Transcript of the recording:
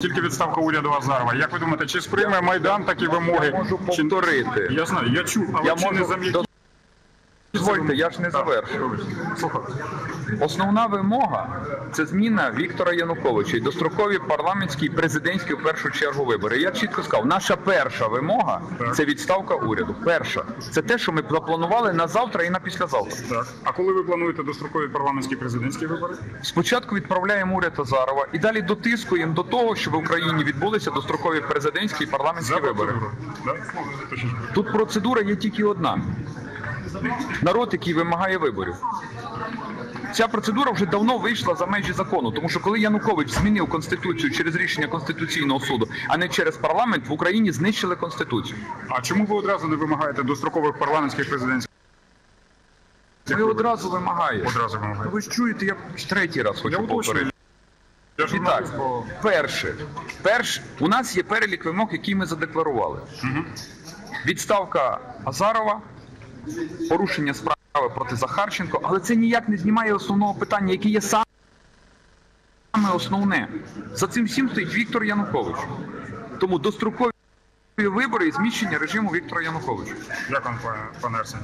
Тільки відставка уряду Азарова. Як ви думаєте, чи сприйме Майдан такі вимоги? Я можу повторити. Я знаю, я чув, але Я чи не можу зам'які... дозвольте, я ж не завершив. Основна вимога це зміна Віктора Януковича і дострокові парламентські і президентські в першу чергу вибори. Я чітко сказав, наша перша вимога це відставка уряду. Перша це те, що ми запланували на завтра і на післязавтра. так. А коли ви плануєте дострокові парламентські і президентські вибори? Спочатку відправляємо уряд Азарова і далі дотискуємо до того, щоб в Україні відбулися дострокові президентські і парламентські За вибори. процедуру. Да? Тут процедура є тільки одна: народ, який вимагає виборів. Ця процедура вже давно вийшла за межі закону, тому що коли Янукович змінив конституцію через рішення конституційного суду, а не через парламент, в Україні знищили конституцію. А чому ви одразу не вимагаєте дострокових парламентських президентських? Ми одразу вимагаємо. Одразу вимагаєте. Ви ж чуєте, я третій раз хочу повторити. І так, перше, перш, у нас є перелік вимог, які ми задекларували. Відставка Азарова, порушення справи проти Захарченко, але це ніяк не знімає основного питання, яке є саме основне. За цим всім стоїть Віктор Янукович. Тому дострокові вибори і зміщення режиму Віктора Януковича. Дякую, пане- Арсеній.